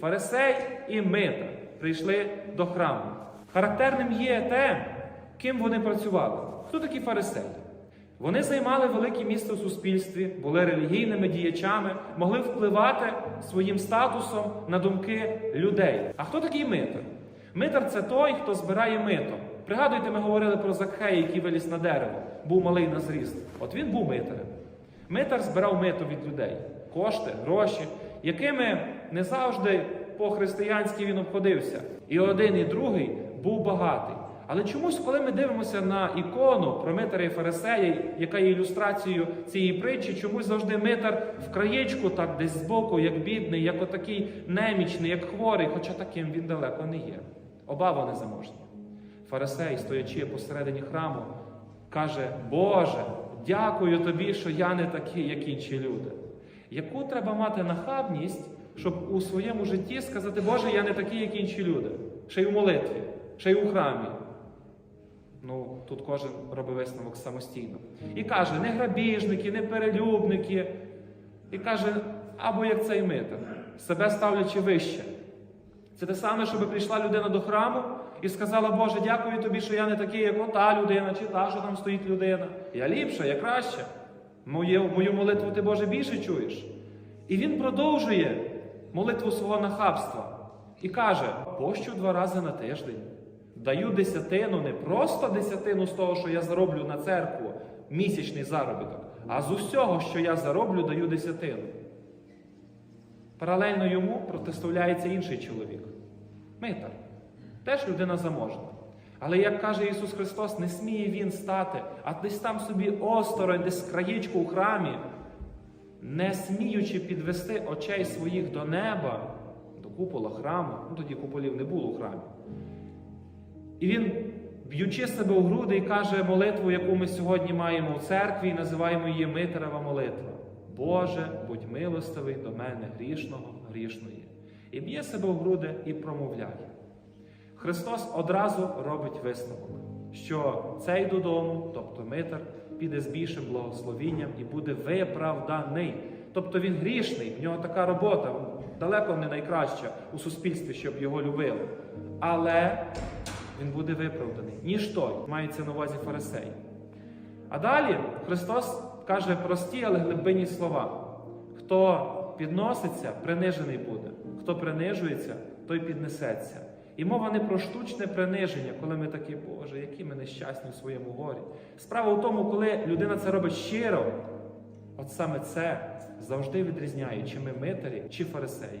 фарисей і митар прийшли до храму. Характерним є те, ким вони працювали. Хто такі фарисеї? Вони займали велике місце у суспільстві, були релігійними діячами, могли впливати своїм статусом на думки людей. А хто такий митар? Митар це той, хто збирає мито. Пригадуйте, ми говорили про Закхея, який виліз на дерево, був малий на зріст. От він був митарем. Митар збирав мито від людей, кошти, гроші, якими не завжди по-християнськи він обходився. І один, і другий був багатий. Але чомусь, коли ми дивимося на ікону про митаря і фарисея, яка є ілюстрацією цієї притчі, чомусь завжди митар в краєчку, так десь збоку, як бідний, як отакий немічний, як хворий, хоча таким він далеко не є. Обава незаможна. Фарисей, стоячи посередині храму, каже: Боже, дякую тобі, що я не такий, як інші люди. Яку треба мати нахабність, щоб у своєму житті сказати, Боже, я не такий, як інші люди, ще й у молитві, ще й у храмі. Ну, тут кожен робить висновок самостійно. І каже, не грабіжники, не перелюбники. І каже, або як цей митар, себе ставлячи вище. Це те саме, щоб прийшла людина до храму і сказала, Боже, дякую тобі, що я не такий, як ота людина, чи та, що там стоїть людина. Я ліпша, я краще. Моє, мою молитву ти, Боже, більше чуєш. І він продовжує молитву свого нахабства і каже: пощу два рази на тиждень. Даю десятину, не просто десятину з того, що я зароблю на церкву, місячний заробіток, а з усього, що я зароблю, даю десятину. Паралельно йому протиставляється інший чоловік. Митар. Теж людина заможна. Але, як каже Ісус Христос, не сміє він стати, а десь там собі осторонь, десь краєчку у храмі, не сміючи підвести очей своїх до неба, до купола храму, ну тоді куполів не було у храмі. І він, б'ючи себе у груди, і каже молитву, яку ми сьогодні маємо у церкві, і називаємо її Митерева молитва. Боже, будь милостивий до мене, грішного, грішної. І б'є себе в груди і промовляє. Христос одразу робить висновок, що цей додому, тобто Митар, піде з більшим благословінням і буде виправданий. Тобто він грішний, в нього така робота, далеко не найкраща у суспільстві, щоб його любили. Але він буде виправданий, ніж той, мається на увазі фарисей. А далі Христос каже прості, але глибинні слова. Хто підноситься, принижений буде. Хто принижується, той піднесеться. І мова не про штучне приниження, коли ми такі, Боже, які ми нещасні в своєму горі. Справа в тому, коли людина це робить щиро, от саме це завжди відрізняє, чи ми митарі, чи фарисеї.